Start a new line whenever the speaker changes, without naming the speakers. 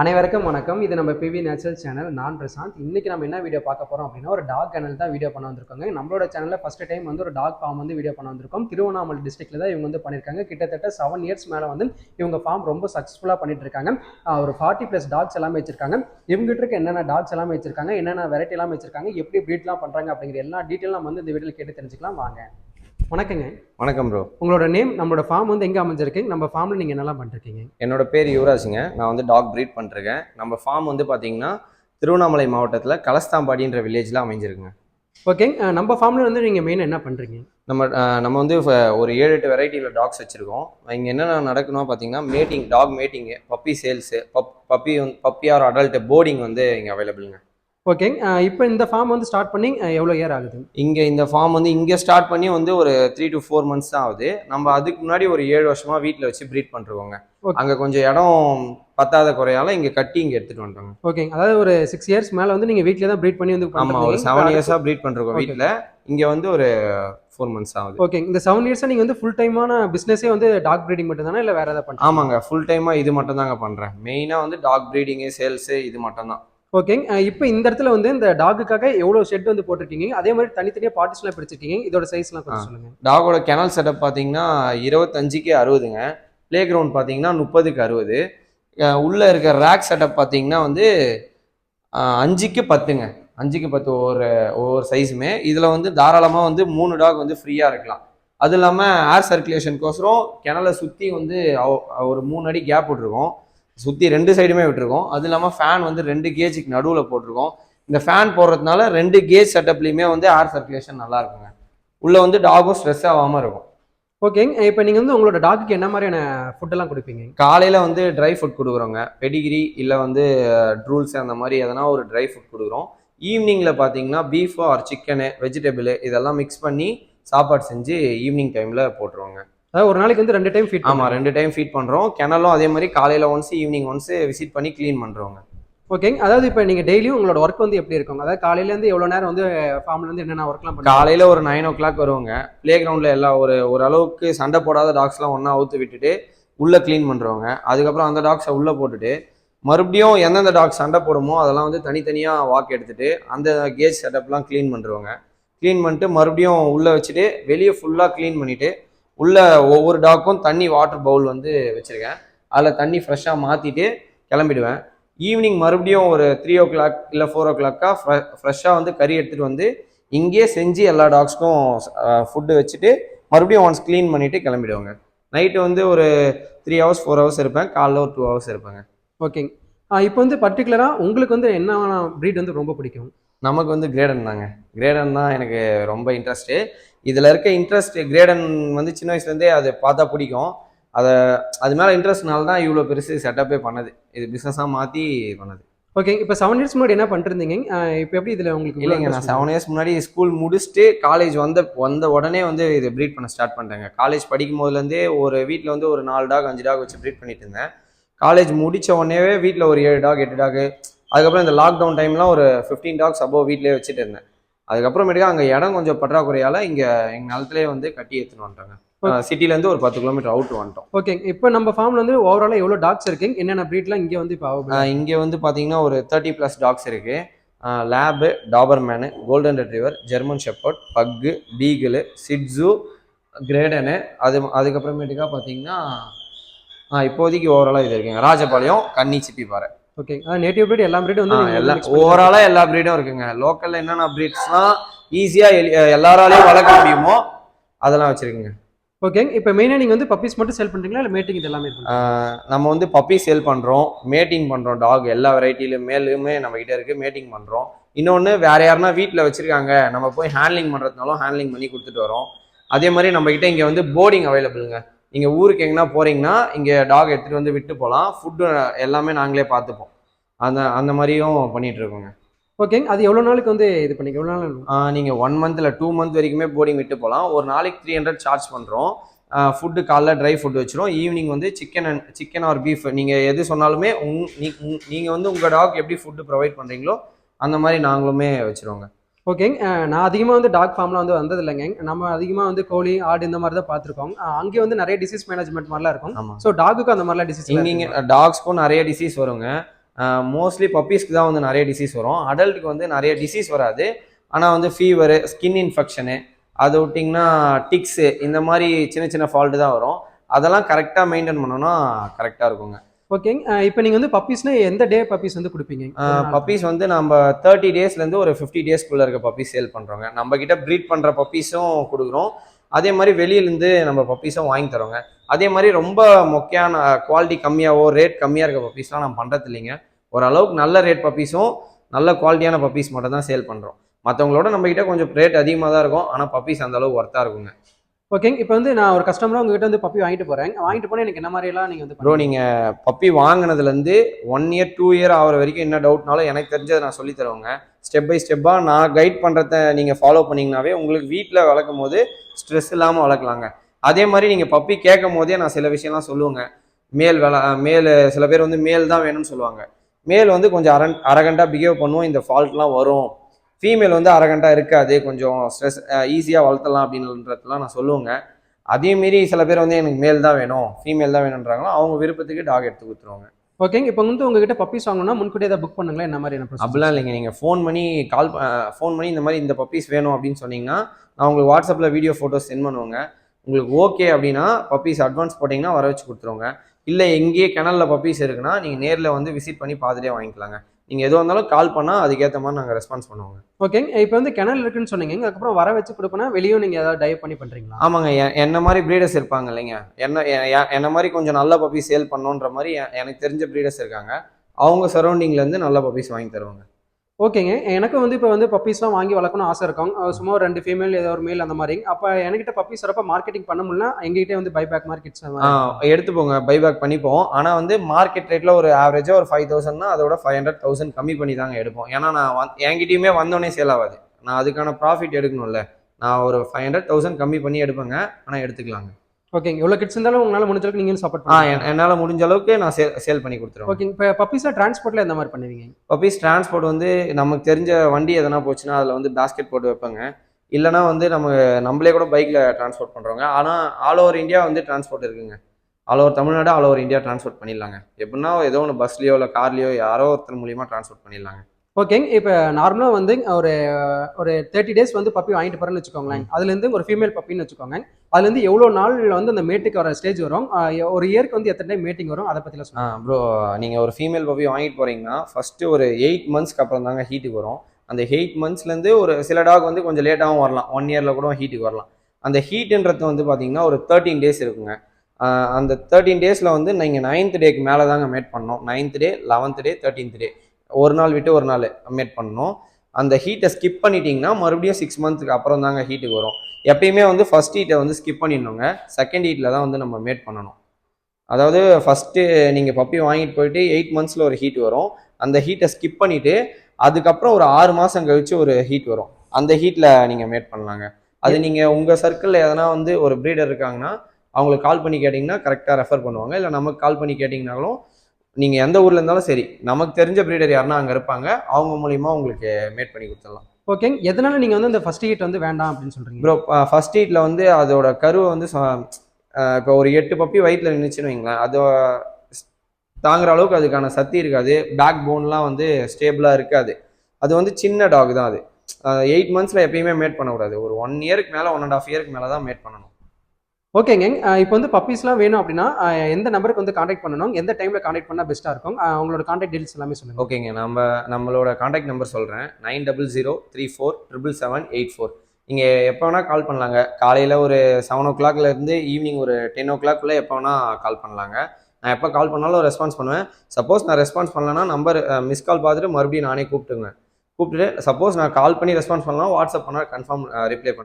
அனைவருக்கும் வணக்கம். இது நம்ம பிவி நேச்சுரல் சேனல் நான் பிரசாந்த். இன்னைக்கு நம்ம என்ன வீடியோ பார்க்க போறோம் அப்படின்னா ஒரு டாக் கனல் தான் வீடியோ பண்ண வந்திருக்காங்க. நம்மளோட சேனல்ல ஃபர்ஸ்ட் டைம் வந்து ஒரு டாக் ஃபார்ம் வந்து வீடியோ பண்ண வந்திருக்கோம். திருவண்ணாமலை டிஸ்ட்ரிக்ட்ல தான் இவங்க வந்து பண்ணியிருக்காங்க கிட்டத்தட்ட செவன் இயர்ஸ் மேலே வந்து இவங்க ஃபார்ம் ரொம்ப சக்ஸஸ்ஃபுல்லாக பண்ணிட்டு இருக்காங்க ஒரு ஃபார்ட்டி ப்ளஸ் டாக்ஸ் எல்லாமே வச்சிருக்காங்க. இவங்ககிட்ட இருக்க என்னென்ன டாக்ஸ் எல்லாமே வச்சிருக்காங்க என்னென்ன வெரைட்டி எல்லாமே வச்சிருக்காங்க எப்படி ப்ரீட்லாம் பண்றாங்க அப்படிங்கிற எல்லா டீட்டெயிலும் நம்ம வந்து இந்த வீடியோவில் கேட்டு தெரிஞ்சுக்கலாம். வாங்க. வணக்கங்க.
வணக்கம் ப்ரோ
உங்களோட நேம் நம்மளோட ஃபார்ம் வந்து எங்கே அமைஞ்சிருக்கு? நம்ம ஃபார்மில் நீங்கள் என்னெல்லாம் பண்ணிருக்கீங்க?
என்னோட பேர் யுவராஜுங்க. நான் வந்து டாக் ப்ரீட் பண்ணிருக்கேன் நம்ம ஃபார்ம் வந்து பார்த்தீங்கன்னா திருவண்ணாமலை மாவட்டத்தில் கலஸ்தாம்பாடின்ற வில்லேஜில் அமைஞ்சிருக்குங்க.
ஓகே நம்ம ஃபார்மில் வந்து நீங்கள் மெயின் என்ன பண்ணுறீங்க
நம்ம நம்ம வந்து ஒரு ஏழு எட்டு வெரைட்டியில் டாக்ஸ் வச்சுருக்கோம். இங்கே என்னென்ன நடக்கணும் பார்த்தீங்கன்னா mating dog mating puppy sales pup puppy puppy or adult boarding வந்து இங்கே அவைலபிளுங்க
ஓகே இப்போ இந்த ஃபார்ம் வந்து ஸ்டார்ட் பண்ணி எவ்வளோ இயர் ஆகுது?
இங்கே இந்த ஃபார்ம் வந்து இங்கே ஸ்டார்ட் பண்ணி வந்து ஒரு த்ரீ டு ஃபோர் மந்த்ஸ் தான் ஆகுது. நம்ம அதுக்கு முன்னாடி ஒரு ஏழு வருஷமாக வீட்டில் வச்சு ப்ரீட்
Okay.
அங்கே கொஞ்சம் இடம் பத்தாத குறையால இங்கே கட்டி இங்கே எடுத்துகிட்டு வந்துட்டோங்க.
ஓகே அதாவது ஒரு சிக்ஸ் இயர்ஸ் மேலே வந்து நீங்கள் வீட்டிலே தான் ப்ரீட் பண்ணி வந்து
ஆமா ஒரு செவன் இயர்ஸா ப்ரீட்
Okay.
வீட்ல. இங்க வந்து ஒரு ஃபோர் மந்த்ஸ் ஆகுது.
ஓகே இந்த செவன் இயர்ஸாக நீங்கள் வந்து ஃபுல் டைமான பிஸ்னஸே வந்து டாக் ப்ரீடிங் மட்டும் தானே இல்லை வேறு ஏதாவது பண்ணுறோம்
ஆமாங்க ஃபுல் டைமா இது மட்டும் தாங்க பண்றேன். மெயினா வந்து டாக் ப்ரீடிங்கு சேல்ஸ் இது மட்டும் தான்.
ஓகே இப்போ இந்த இடத்துல வந்து இந்த டாகுக்காக எவ்வளோ ஷெட் வந்து போட்டிருக்கீங்க? அதே மாதிரி தனித்தனியாக பார்ட்டிஸ்லாம் பிரிச்சிருக்கீங்க. இதோட சைஸ்லாம் கொஞ்சம். சொல்லுங்கள்
டாகோட கெனல் செட்டப் பாத்தீங்கன்னா இருபத்தஞ்சுக்கு அறுபதுங்க. ப்ளே கிரவுண்ட் பாத்தீங்கன்னா முப்பதுக்கு அறுபது. உள்ள இருக்க ரேக் செட்டப் பாத்தீங்கன்னா வந்து அஞ்சுக்கு பத்துங்க. அஞ்சுக்கு பத்து ஒவ்வொரு ஒவ்வொரு சைஸுமே இதுல வந்து தாராளமா வந்து மூணு டாக் வந்து ஃப்ரீயா இருக்கலாம். அது இல்லாம ஏர் சர்க்குலேஷனுக்கோசரம் கிணலை சுத்தி வந்து ஒரு மூணு அடி கேப் விட்டுருக்கோம். சுத்தி ரெண்டு சைடுமே விட்டுருக்கோம். அது இல்லாம ஃபேன் வந்து ரெண்டு கேஜுக்கு நடுவுல போட்டிருக்கோம். இந்த ஃபேன் போடுறதுனால ரெண்டு கேஜ் செட்டப்லயுமே வந்து ஏர் சர்க்குலேஷன் நல்லா இருக்குங்க. உள்ள வந்து டாகும் ஸ்ட்ரெஸ் ஆகாம இருக்கும்.
ஓகே இப்போ நீங்கள் வந்து உங்களோட டாக்குக்கு என்ன மாதிரியான ஃபுட்டெல்லாம் கொடுப்பீங்க?
காலையில வந்து ட்ரை ஃபுட் கொடுக்குறோங்க. பெடிகிரி இல்லை வந்து ட்ரூல்ஸ் அந்த மாதிரி எதனா ஒரு ட்ரை ஃபுட் கொடுக்குறோம். ஈவினிங்ல பார்த்தீங்கன்னா பீஃப் ஆர் சிக்கனு வெஜிடபிள் இதெல்லாம் மிக்ஸ் பண்ணி சாப்பாடு செஞ்சு ஈவினிங் டைம்ல போட்டுருவாங்க.
அதாவது ஒரு நாளைக்கு வந்து ரெண்டு டைம் ஃபீட்
ஆமா ரெண்டு டைம் ஃபீட் பண்றோம். கிணலும் அதே மாதிரி காலையில ஒன்ஸ் ஈவினிங் ஒன்ஸ் விசிட் பண்ணி க்ளீன் பண்றோங்க
ஓகே அதாவது இப்போ நீங்கள் டெய்லியும் உங்களோட ஒர்க் வந்து எப்படி இருக்கும்? அதாவது காலையிலேருந்து எவ்வளோ நேரம் வந்து ஃபார்ம்ல வந்து என்னென்ன ஒர்க்லாம்
காலையில ஒரு நைன் ஓ கிளாக் வருவாங்க. பிளே கிரவுண்ட்ல எல்லா ஒரு ஓரளவுக்கு சண்டை போடாத டாக்ஸ்லாம் ஒண்ணா அவுத்து விட்டுட்டு உள்ள க்ளீன் பண்றவங்க. அதுக்கப்புறம் அந்த டாக்ஸை உள்ள போட்டுட்டு மறுபடியும் எந்தெந்த டாக் சண்டை போடுமோ அதெல்லாம் வந்து தனித்தனியா வாக் எடுத்துட்டு அந்த கேஜ் செட்டப்லாம் க்ளீன் பண்றவங்க. க்ளீன் பண்ணிட்டு மறுபடியும் உள்ள வச்சுட்டு வெளியே ஃபுல்லா க்ளீன் பண்ணிட்டு உள்ள ஒவ்வொரு டாக்கும் தண்ணி வாட்டர் பவுல் வந்து வச்சிருக்கேன். அதில் தண்ணி ஃப்ரெஷ்ஷாக மாற்றிட்டு கிளம்பிடுவேன். ஈவினிங் மறுபடியும் ஒரு த்ரீ ஓ கிளாக் இல்லை ஃபோர் ஓ கிளாக்கா ஃப்ரெஷ்ஷாக வந்து கறி எடுத்துகிட்டு வந்து இங்கேயே செஞ்சு எல்லா டாக்ஸ்க்கும் ஃபுட்டு வச்சுட்டு மறுபடியும் ஒன்ஸ் க்ளீன் பண்ணிட்டு கிளம்பிடுவாங்க. நைட்டு வந்து ஒரு த்ரீ ஹவர்ஸ் ஃபோர் ஹவர்ஸ் இருப்பேன். காலைல ஒரு டூ ஹவர்ஸ் இருப்பேங்க.
ஓகேங்க இப்போ வந்து பர்டிகுலராக உங்களுக்கு வந்து என்ன ப்ரீட் வந்து ரொம்ப பிடிக்கும்?
நமக்கு வந்து கிரேடன் தாங்க. கிரேடன் தான் எனக்கு ரொம்ப இன்ட்ரெஸ்ட்டு இதில் இருக்க இன்ட்ரெஸ்ட் கிரேடன் வந்து சின்ன வயசுலேருந்தே அதை பார்த்தா பிடிக்கும். அதை அது மேலே இன்ட்ரெஸ்ட்னால தான் இவ்வளோ பெருசு செட்டப்பே பண்ணது. இது பிஸ்னஸாக மாற்றி பண்ணது.
ஓகே இப்போ செவன் இயர்ஸ் முன்னாடி என்ன பண்ணிருந்தீங்க இப்போ எப்படி இதில் உங்களுக்கு
இல்லைங்க நான் செவன் இயர்ஸ் முன்னாடி ஸ்கூல் முடிச்சுட்டு காலேஜ் வந்த வந்த உடனே வந்து இது ப்ரீட் பண்ண ஸ்டார்ட் பண்ணிட்டேங்க. காலேஜ் படிக்கும் போதுலேருந்தே ஒரு வீட்டில் வந்து ஒரு நாலு டாக் அஞ்சு டாக் வச்சு ப்ரீட் பண்ணிட்டு இருந்தேன். காலேஜ் முடிச்ச உடனேவே வீட்டில் ஒரு ஏழு டாக் எட்டு டாக் அதுக்கப்புறம் இந்த லாக்டவுன் டைம்லாம் ஒரு ஃபிஃப்டீன் டாக்ஸ் அபோவ் வீட்லேயே வச்சுட்டு இருந்தேன். அதுக்கப்புறமேட்டுக்கா அங்கே இடம் கொஞ்சம் பற்றாக்குறையால இங்கே எங்கள் நிலத்துலேயே வந்து கட்டி எடுத்துன்னு வந்துட்டாங்க. சிட்டிலேருந்து ஒரு பத்து கிலோமீட்டர் அவுட் வந்துட்டோம்.
ஓகே இப்போ நம்ம ஃபார்ம்ல வந்து ஓவராலாக எவ்வளோ டாக்ஸ் இருக்குங்க என்னென்ன ப்ரீட்லாம் இங்கே வந்து இப்போ
இங்க வந்து பாத்தீங்கன்னா ஒரு தேர்ட்டி ப்ளஸ் டாக்ஸ் இருக்கு. Lab doberman golden retriever German shepherd pug beagle shih tzu கிரேடனு அது அதுக்கப்புறமேட்டுக்கா பார்த்தீங்கன்னா இப்போதைக்கு ஓவராலாக இது இருக்குங்க. ராஜபாளையம் கன்னி சிப்பி பாறை
ஓகே நேட்டிவ் ப்ரீட் எல்லா ப்ரீடும் வந்து
எல்லாம் ஓவராலாக எல்லா ப்ரீடும் இருக்குங்க. லோக்கல்ல என்னென்ன ப்ரீட்ஸ்லாம் ஈஸியாக எல்லாராலையும் வளர்க்க முடியுமோ அதெல்லாம் வச்சிருக்குங்க.
ஓகே இப்போ மெயினாக நீங்கள் வந்து பப்பீஸ் மட்டும் செல் பண்ணுறீங்களா இல்லை மேட்டிங் இது எல்லாமே
நம்ம வந்து பப்பி சேல் பண்ணுறோம் மேட்டிங் பண்ணுறோம் டாக் எல்லா வெரைட்டிலும் மேலுமே நம்ம கிட்ட இருக்கு. மேட்டிங் பண்ணுறோம் இன்னொன்று வேற யாருன்னா வீட்டில் வச்சிருக்காங்க. நம்ம போய் ஹேண்ட்லிங் பண்ணுறதுனாலும் ஹேண்ட்லிங் பண்ணி கொடுத்துட்டு வரோம். அதே மாதிரி நம்ம கிட்ட இங்கே வந்து போர்டிங் அவைலபிளுங்க நீங்கள் ஊருக்கு எங்கன்னா போறீங்கன்னா இங்கே டாக் எடுத்துகிட்டு வந்து விட்டு போகலாம் ஃபுட்டு எல்லாமே நாங்களே பார்த்துப்போம். அந்த அந்த மாதிரியும் பண்ணிட்டு இருக்கோங்க
ஓகே அது எவ்வளோ நாளுக்கு வந்து இது பண்ணிக்க எவ்வளோ நாள்?
ஆஹ் நீங்க ஒன் மந்த் இல்லை டூ மந்த் வரைக்குமே போர்டிங் விட்டு போகலாம் ஒரு நாளைக்கு த்ரீ ஹண்ட்ரட் சார்ஜ் பண்ணுறோம் ஃபுட்டு காலைல ட்ரை ஃபுட் வச்சிரும். ஈவினிங் வந்து chicken and chicken or beef நீங்கள் எது சொன்னாலுமே உங் நீ- உங்- நீங்க வந்து உங்கள் டாக் எப்படி ஃபுட்டு ப்ரொவைட் பண்ணுறீங்களோ அந்த மாதிரி நாங்களுமே வச்சிருவோங்க.
ஓகே நான் அதிகமாக வந்து டாக் ஃபார்ம்லாம் வந்து வந்தது இல்லைங்க. நம்ம அதிகமாக வந்து கோழி ஆடு இந்த மாதிரி தான் பார்த்துருக்கோம். அங்கே வந்து நிறைய டிசீஸ் மேனேஜ்மெண்ட் மாதிரிலாம் இருக்கும். ஸோ டாகுக்கு அந்த மாதிரிலாம் டிசீஸ்
இங்கே டாக்ஸ்க்கும் நிறைய டிசீஸ் வருங்க. மோஸ்ட்லி பப்பீஸ்க்கு தான் வந்து நிறைய டிசீஸ் வரும். அடல்ட்டுக்கு வந்து நிறைய டிசீஸ் வராது. ஆனால் வந்து ஃபீவரு ஸ்கின் இன்ஃபெக்ஷனு அதை விட்டிங்கன்னா டிக்ஸு இந்த மாதிரி சின்ன சின்ன ஃபால்ட்டு தான் வரும். அதெல்லாம் கரெக்டாக மெயின்டைன் பண்ணோன்னா கரெக்டாக இருக்குங்க.
ஓகேங்க இப்போ நீங்கள் வந்து பப்பீஸ்னா எந்த டே பப்பீஸ் வந்து கொடுப்பீங்க?
பப்பீஸ் வந்து நம்ம தேர்ட்டி டேஸ்லேருந்து ஒரு ஃபிஃப்டி டேஸ்க்குள்ளே இருக்க பப்பீஸ் சேல் பண்ணுறோங்க நம்ம கிட்ட ப்ரீட் பண்ணுற பப்பீஸும் கொடுக்குறோம். அதே மாதிரி வெளியிலேருந்து நம்ம பப்பீஸும் வாங்கி தரோங்க. அதே மாதிரி ரொம்ப முக்கியமான குவாலிட்டி கம்மியாவோ ரேட் கம்மியாக இருக்க பப்பீஸ்லாம் நம்ம பண்ணுறது இல்லைங்க ஓரளவுக்கு நல்ல ரேட் பப்பீஸும் நல்ல குவாலிட்டியான பப்பீஸ் மட்டும் தான் சேல் பண்ணுறோம் மற்றவங்களோட நம்மக்கிட்ட கொஞ்சம் ரேட் அதிகமாக தான் இருக்கும். ஆனால் பப்பீஸ் அந்த அளவுக்கு ஒர்த்தாக இருக்குங்க.
ஓகேங்க இப்போ வந்து நான் ஒரு கஸ்டமராக உங்ககிட்ட வந்து பப்பி வாங்கிட்டு போகிறேன் வாங்கிட்டு போனால் எனக்கு என்ன மாதிரியெல்லாம் நீங்கள் வந்து
ப்ரோ நீங்கள் பப்பி வாங்கினதுலேருந்து ஒன் இயர் டூ இயர் ஆகிற வரைக்கும் என்ன டவுட்னாலும் எனக்கு தெரிஞ்சதை நான் சொல்லி தருவேங்க. ஸ்டெப் பை ஸ்டெப்பாக நான் கைட் பண்ணுறத நீங்கள் ஃபாலோ பண்ணிங்கனாவே உங்களுக்கு வீட்டில் வளர்க்கும் போது ஸ்ட்ரெஸ் இல்லாமல் வளர்க்கலாங்க. அதே மாதிரி நீங்கள் பப்பி கேட்கும் போதே நான் சில விஷயம்லாம் சொல்லுவேங்க. மேல் வேலை மேல் சில பேர் வந்து மேல் தான் வேணும்னு சொல்லுவாங்க. மேல் வந்து கொஞ்சம் அரன் அரகண்டாக பிஹேவ் பண்ணுவோம் இந்த ஃபால்ட்லாம் வரும். ஃபீமேல் வந்து அரகண்டாக இருக்காது கொஞ்சம் ஸ்ட்ரெஸ் ஈஸியாக வளர்த்தலாம் அப்படின்றதுலாம் நான் சொல்லுவேங்க. அதே மீறி சில பேர் வந்து எனக்கு மேல் தான் வேணும் ஃபீமேல் தான் வேணுன்றாங்களோ அவங்க விருப்பத்துக்கு டாக் எடுத்து கொடுத்துருவாங்க
ஓகேங்க இப்போ வந்து உங்ககிட்ட பப்பீஸ் வாங்கணும்னா முன்கூட்டியே அதை புக் பண்ணுங்களேன் என்ன மாதிரி என்ன
அப்படிலாம் இல்லைங்க நீங்கள் ஃபோன் பண்ணி கால் ஃபோன் பண்ணி இந்த மாதிரி இந்த பப்பீஸ் வேணும் அப்படின்னு சொன்னீங்கன்னா நான் உங்களுக்கு வாட்ஸ்அப்பில் வீடியோ ஃபோட்டோஸ் சென்ட் பண்ணுவேங்க. உங்களுக்கு ஓகே அப்படின்னா பப்பீஸ் அட்வான்ஸ் போட்டிங்கன்னா வர வச்சு கொடுத்துருவோங்க. இல்லை எங்கேயே கிணல்ல பப்பீஸ் இருக்குன்னா நீங்கள் நேரில் வந்து விசிட் பண்ணி பார்த்துட்டே வாங்கிக்கலாங்க. நீங்கள் எதுவாக இருந்தாலும் கால் பண்ணால் அதுக்கேற்ற மாதிரி நாங்கள் ரெஸ்பான்ஸ் பண்ணுவோங்க.
ஓகேங்க இப்போ வந்து கிணல் இருக்குன்னு சொன்னீங்க. அதுக்கப்புறம் வர வச்சு கொடுப்பேன்னா வெளியும் நீங்கள் ஏதாவது டைவ் பண்ணி பண்ணுறீங்களா
ஆமாங்க. என்ன மாதிரி ப்ரீடர்ஸ் இருப்பாங்க இல்லைங்க. என்ன என்ன மாதிரி கொஞ்சம் நல்ல பப்பீஸ் சேல் பண்ணணுன்ற மாதிரி எனக்கு தெரிஞ்ச ப்ரீடர்ஸ் இருக்காங்க. அவங்க சரௌண்டிங்லேருந்து நல்ல பப்பீஸ் வாங்கி தருவாங்க.
ஓகேங்க. எனக்கும் வந்து இப்போ வந்து பப்பீஸ்லாம் வாங்கி வளர்க்கணும் ஆசை இருக்கும். சும்மா ஒரு ரெண்டு ஃபீமேல் ஏதோ ஒரு மேல் அந்த மாதிரி. அப்போ என்கிட்ட பப்பீஸ் வரப்ப மார்க்கெட்டிங் பண்ண முடியல எங்ககிட்ட வந்து பைபேக் மார்க்கெட்ஸ்
எடுத்துப்போங்க. பைபேக் பண்ணிப்போம். ஆனால் வந்து மார்க்கெட் ரேட்டில் ஒரு ஆவரேஜாக ஒரு ஃபைவ் தௌசண்ட்னா அதோட ஃபைவ் ஹண்ட்ரட் தௌசண்ட் கம்மி பண்ணி தாங்க எடுப்போம். ஏன்னா நான் வந் என்கிட்டயுமே வந்தோடனே சேல் ஆகாது. நான் அதுக்கான ப்ராஃபிட் எடுக்கணும்ல. நான் ஒரு ஃபைவ் ஹண்ட்ரட் தௌசண்ட் கம்மி பண்ணி எடுப்பேங்க. ஆனால் எடுத்துக்கலாங்க.
ஓகேங்க எவ்வளோ கிட்ஸ் இருந்தாலும் உங்களால் முடிஞ்ச அளவுக்கு நீங்களும் சப்போர்ட்
ஆ என்னால் முடிஞ்ச அளவுக்கு நான் சேல் சேல் பண்ணி கொடுத்துருவேன்.
ஓகேங்க இப்போ பப்பீஸில் டிரான்ஸ்போர்ட்டில் எந்த மாதிரி பண்ணுவீங்க?
பப்பீஸ் டிரான்ஸ்போர்ட் வந்து நமக்கு தெரிஞ்ச வண்டி எதனா போச்சுன்னா அதில் வந்து பேஸ்கெட் போட்டு வைப்பாங்க. இல்லைனா வந்து நம்ம நம்மளே கூட பைக்கில் டிரான்ஸ்போர்ட் பண்ணுறோங்க ஆனால் ஆல் ஓவர் இந்தியா வந்து டிரான்ஸ்போர்ட் இருக்குங்க. All over Tamil Nadu all over India transport பண்ணிடலாங்க. எப்படின்னா ஏதோ ஒன்று பஸ்லேயோ இல்லை கார்லேயோ யாரோ ஒருத்தர் மூலியமாக டிரான்ஸ்போர்ட் பண்ணிடலாங்க.
ஓகேங்க இப்போ நார்மலாக வந்து ஒரு ஒரு தேர்ட்டி டேஸ் வந்து பப்பி வாங்கிட்டு போகிறேன்னு வச்சுக்கோங்களேன். அதுலேருந்து ஒரு ஃபீமேல் பப்பின்னு வச்சுக்கோங்க. அதுலேருந்து எவ்வளோ நாள் வந்து அந்த மேட்டுக்கு வர ஸ்டேஜ் வரும்? ஒரு இயருக்கு வந்து எத்தனை டைம் மீட்டிங் வரும்? அதை பற்றிலாம்
ஆ
சொல்லுங்கள்
ப்ரோ நீங்கள் ஒரு ஃபீமேல் பப்பி வாங்கிட்டு போகிறீங்கன்னா ஃபஸ்ட்டு ஒரு எயிட் மந்த்ஸ்க்கு அப்புறம் தாங்க ஹீட்டுக்கு வரும். அந்த எயிட் மந்த்ஸ்லேருந்து ஒரு சில டாக் வந்து கொஞ்சம் லேட்டாகவும் வரலாம். ஒன் இயரில் கூட ஹீட்டுக்கு வரலாம். அந்த ஹீட்டுன்றது வந்து பார்த்தீங்கன்னா ஒரு தேர்ட்டீன் டேஸ் இருக்குங்க. அந்த தேர்ட்டீன் டேஸில் வந்து நீங்கள் நைன்த் டேக்கு மேலே தாங்க மேட் பண்ணணும். Ninth day eleventh day thirteenth day ஒரு நாள் விட்டு ஒரு நாள் மேட் பண்ணோம் அந்த ஹீட்டை ஸ்கிப் பண்ணிட்டீங்கன்னா மறுபடியும் சிக்ஸ் மந்த்துக்கு அப்புறம் தாங்க ஹீட்டுக்கு வரும். எப்பயுமே வந்து ஃபர்ஸ்ட் ஹீட்டை வந்து ஸ்கிப் பண்ணிடணுங்க. செகண்ட் ஹீட்டில் தான் வந்து நம்ம மேட் பண்ணணும். அதாவது ஃபஸ்ட்டு நீங்கள் பப்பி வாங்கிட்டு போயிட்டு எயிட் மந்த்ஸில் ஒரு ஹீட் வரும். அந்த ஹீட்டை ஸ்கிப் பண்ணிவிட்டு அதுக்கப்புறம் ஒரு ஆறு மாதம் கழித்து ஒரு ஹீட் வரும். அந்த ஹீட்டில் நீங்கள் மேட் பண்ணலாங்க. அது நீங்கள் உங்கள் சர்க்கிளில் எதனா வந்து ஒரு ப்ரீடர் இருக்காங்கன்னா அவங்களுக்கு கால் பண்ணி கேட்டிங்கன்னா கரெக்டாக ரெஃபர் பண்ணுவாங்க. இல்லை நமக்கு கால் பண்ணி கேட்டிங்கனாலும் நீங்கள் எந்த ஊரில் இருந்தாலும் சரி நமக்கு தெரிஞ்ச ப்ரீடர் யாருன்னா அங்கே இருப்பாங்க. அவங்க மூலியமா உங்களுக்கு மேட் பண்ணி கொடுத்துடலாம்.
ஓகேங்க எதனால நீங்கள் வந்து அந்த ஃபர்ஸ்ட் ஹீட் வந்து வேண்டாம் அப்படின்னு சொல்கிறீங்க
ப்ரோ ஃபர்ஸ்ட் ஹீட்டில் வந்து அதோட கருவை வந்து இப்போ ஒரு எட்டு பப்பி வயிற்றில் நின்றுச்சுன்னு வைங்களேன் அது தாங்குற அளவுக்கு அதுக்கான சக்தி இருக்காது. பேக் போன்லாம் வந்து ஸ்டேபிளாக இருக்காது. அது வந்து சின்ன டாக் தான் அது. எயிட் மந்த்ஸில் எப்பயுமே மேட் பண்ணக்கூடாது. ஒரு ஒன் இயருக்கு மேலே ஒன் அண்ட் ஆஃப் இயருக்கு மேலே தான் மேட் பண்ணணும்.
ஓகேங்க. இப்போ வந்து பப்பீஸ்லாம் வேணும் அப்படின்னா எந்த நம்பருக்கு வந்து காண்டாக்ட் பண்ணணும் எந்த டைமில் காண்டாக்ட் பண்ணால் பெஸ்ட்டாக இருக்கும்? அவங்களோட காண்டாக்ட் டீல்ஸ் எல்லாமே சொல்லுங்கள்
ஓகேங்க. நம்ம நம்மளோட காண்டாக்ட் நம்பர் சொல்கிறேன் nine double zero three four triple seven eight four. நீங்கள் எப்போ வேணால் கால் பண்ணலாங்க. காலையில் ஒரு செவன் ஓ கிளாக்லேருந்து ஈவினிங் ஒரு டென் ஓ கிளாக்குள்ளே எப்போ வேணால் கால் பண்ணலாங்க. நான் எப்போ கால் பண்ணாலும் ரெஸ்பான்ஸ் பண்ணுவேன். சப்போஸ் நான் ரெஸ்பான்ஸ் பண்ணலன்னா நம்பர் மிஸ் கால் பார்த்துட்டு மறுபடியும் நானே கூப்பிட்டுங்க கூப்பிட்டுட்டு சப்போஸ் நான் கால் பண்ணி ரெஸ்பான்ஸ் பண்ணலாம் வாட்ஸ்அப் பண்ணால் கன்ஃபார்ம் ரிப்ளை பண்ணுவேன்